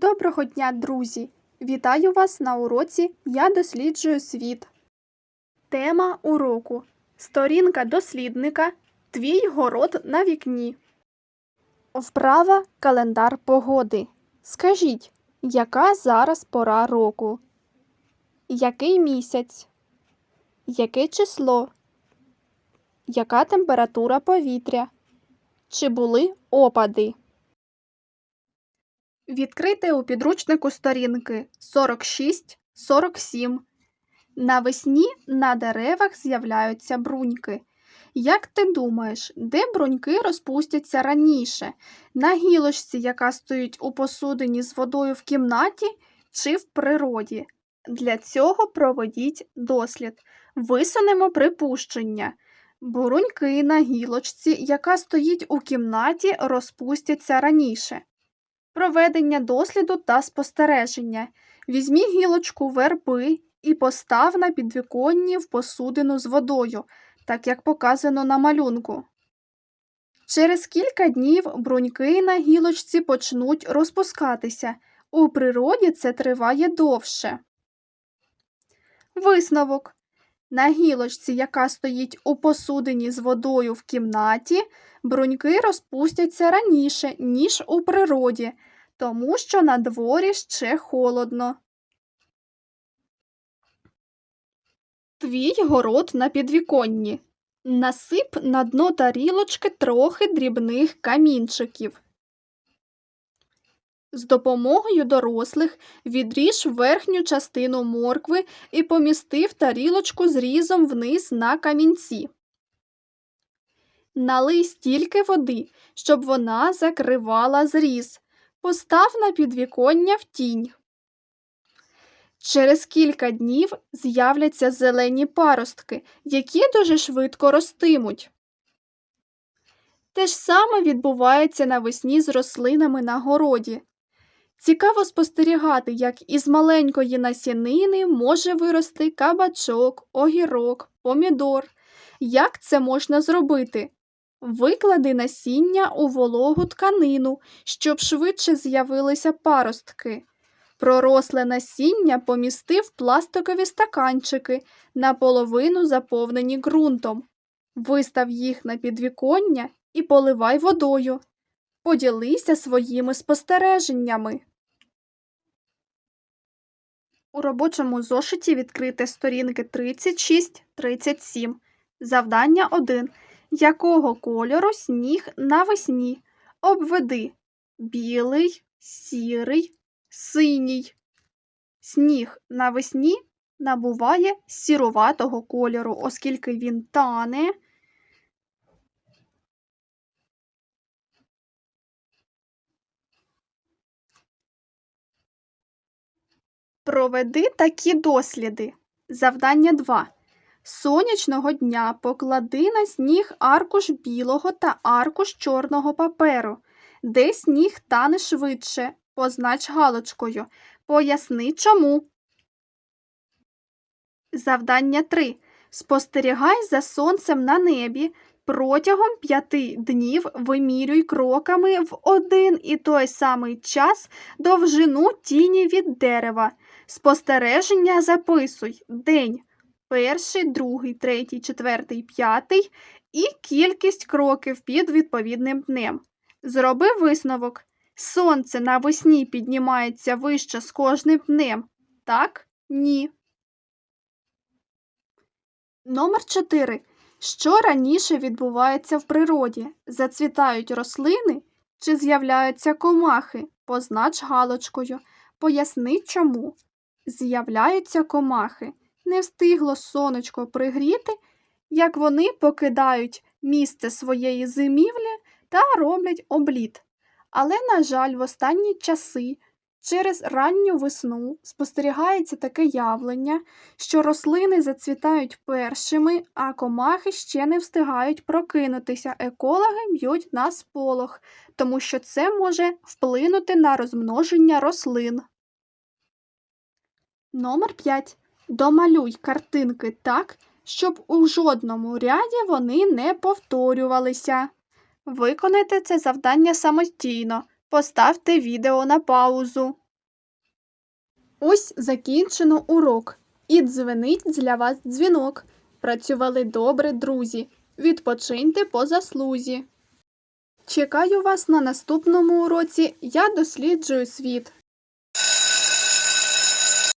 Доброго дня, друзі! Вітаю вас на уроці Я досліджую світ. Тема уроку Сторінка дослідника Твій город на вікні. Вправа календар погоди. Скажіть, яка зараз пора року? Який місяць? Яке число? Яка температура повітря? Чи були опади? Відкрийте у підручнику сторінки 46-47. Навесні на деревах з'являються бруньки. Як ти думаєш, де бруньки розпустяться раніше? На гілочці, яка стоїть у посудині з водою в кімнаті чи в природі? Для цього проведіть дослід. Висунемо припущення. Бруньки на гілочці, яка стоїть у кімнаті, розпустяться раніше. Проведення досліду та спостереження. Візьмі гілочку верби і постав на підвіконні в посудину з водою, так як показано на малюнку. Через кілька днів бруньки на гілочці почнуть розпускатися. У природі це триває довше. Висновок. На гілочці, яка стоїть у посудині з водою в кімнаті, бруньки розпустяться раніше, ніж у природі, тому що на дворі ще холодно. Твій город на підвіконні. Насип на дно тарілочки трохи дрібних камінчиків. З допомогою дорослих відріж верхню частину моркви і помісти в тарілочку зрізом вниз на камінці. Налий стільки води, щоб вона закривала зріз. Постав на підвіконня в тінь. Через кілька днів з'являться зелені паростки, які дуже швидко ростимуть. Те ж саме відбувається навесні з рослинами на городі. Цікаво спостерігати, як із маленької насінини може вирости кабачок, огірок, помідор. Як це можна зробити? Виклади насіння у вологу тканину, щоб швидше з'явилися паростки. Проросле насіння помісти в пластикові стаканчики, наполовину заповнені ґрунтом. Вистав їх на підвіконня і поливай водою. Поділися своїми спостереженнями. У робочому зошиті відкрити сторінки 36-37. Завдання 1. Якого кольору сніг навесні? Обведи білий, сірий, синій. Сніг навесні набуває сіруватого кольору, оскільки він тане. Проведи такі досліди. Завдання 2. Сонячного дня поклади на сніг аркуш білого та аркуш чорного паперу. Де сніг тане швидше, познач галочкою. Поясни чому. Завдання 3. Спостерігай за сонцем на небі. Протягом п'яти днів вимірюй кроками в один і той самий час довжину тіні від дерева. Спостереження записуй день перший, другий, третій, четвертий, п'ятий і кількість кроків під відповідним днем. Зроби висновок. Сонце навесні піднімається вище з кожним днем. Так? Ні. Номер 4. Що раніше відбувається в природі? Зацвітають рослини чи з'являються комахи? Познач галочкою. Поясни чому. З'являються комахи. Не встигло сонечко пригріти, як вони покидають місце своєї зимівлі та роблять обліт. Але, на жаль, в останні часи через ранню весну спостерігається таке явлення, що рослини зацвітають першими, а комахи ще не встигають прокинутися. Екологи б'ють на сполох, тому що це може вплинути на розмноження рослин. Номер 5. Домалюй картинки так, щоб у жодному ряді вони не повторювалися. Виконайте це завдання самостійно. Поставте відео на паузу. Ось закінчено урок. І дзвенить для вас дзвінок. Працювали добре, друзі. Відпочиньте по заслузі. Чекаю вас на наступному уроці. Я досліджую світ.